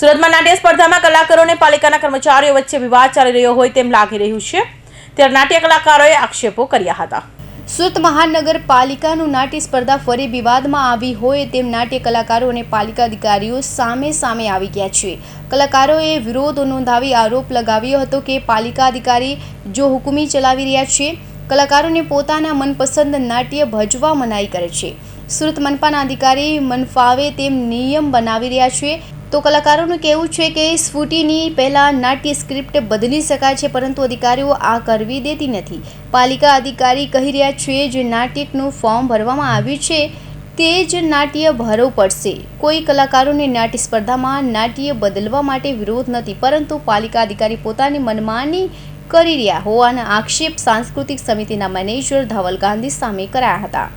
સુરતમાં નાટ્ય સ્પર્ધામાં કલાકારો અને પાલિકાના કર્મચારીઓ વચ્ચે વિવાદ ચાલી રહ્યો હોય તેમ લાગી રહ્યું છે. ત્યારે નાટ્ય કલાકારોએ આક્ષેપો કર્યા હતા. સુરત મહાનગરપાલિકાનું નાટ્ય સ્પર્ધા ફરી વિવાદમાં આવી હોય તેમ નાટ્ય કલાકારો અને પાલિકા અધિકારીઓ સામે સામે આવી ગયા છે. કલાકારોએ વિરોધ નોંધાવી આરોપ લગાવ્યો હતો કે પાલિકા અધિકારી જો હુકુમી ચલાવી રહ્યા છે, કલાકારોને પોતાના મનપસંદ નાટ્ય ભજવા મનાઈ કરે છે. સુરત મનપાના અધિકારી મનફાવે તેમ નિયમ બનાવી રહ્યા છે તો કલાકારોનું કહેવું છે કે સ્ફૂટીની પહેલાં નાટ્ય સ્ક્રિપ્ટ બદલી શકાય છે, પરંતુ અધિકારીઓ આ કરવી દેતી નથી. પાલિકા અધિકારી કહી રહ્યા છે, જે નાટકનું ફોર્મ ભરવામાં આવ્યું છે, તે જ નાટ્ય ભરવું પડશે. કોઈ કલાકારોને નાટ્ય સ્પર્ધામાં નાટ્ય બદલવા માટે વિરોધ નથી, પરંતુ પાલિકા અધિકારી પોતાની મનમાની કરી રહ્યા હોવાના આક્ષેપ સાંસ્કૃતિક સમિતિના મેનેજર ધવલ ગાંધી સામે કરાયા હતા.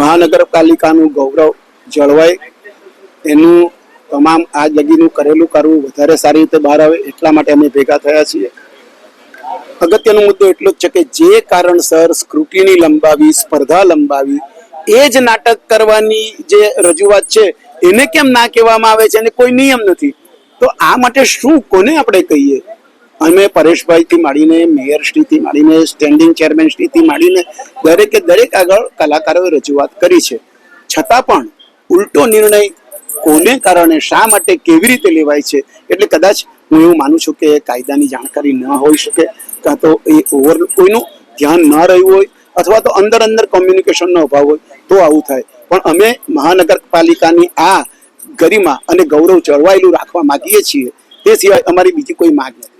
મહાનગરપાલિકાનું ગૌરવ જળવાય એનું તમામ આ જગીનું કરેલું કરવું વધારે સારી રીતે બહાર આવે એટલા માટે અમે ભેગા થયા છીએ. અગત્યનો મુદ્દો એટલો જ છે કે જે કારણસર સ્ક્રુટિની લંબાવી, સ્પર્ધા લંબાવી, એ જ નાટક કરવાની જે રજૂઆત છે, એને કેમ ના કહેવામાં આવે છે અને કોઈ નિયમ નથી? તો આ માટે શું કોને આપણે કહીએ? અમે પરેશભાઈથી માંડીને મેયરશ્રીથી માંડીને સ્ટેન્ડિંગ ચેરમેનશ્રીથી માંડીને દરેકે દરેક આગળ કલાકારોએ રજૂઆત કરી છે. છતાં પણ ઉલટો નિર્ણય કોને કારણે શા માટે કેવી રીતે લેવાય છે? એટલે કદાચ હું એવું માનું છું કે કાયદાની જાણકારી ન હોઈ શકે, કાં તો એ ઓવર કોઈનું ધ્યાન ન રહ્યું હોય, અથવા તો અંદર અંદર કોમ્યુનિકેશનનો અભાવ હોય, તો આવું થાય. પણ અમે મહાનગરપાલિકાની આ ગરિમા અને ગૌરવ જળવાયેલું રાખવા માગીએ છીએ. તે સિવાય અમારી બીજી કોઈ માગ નથી.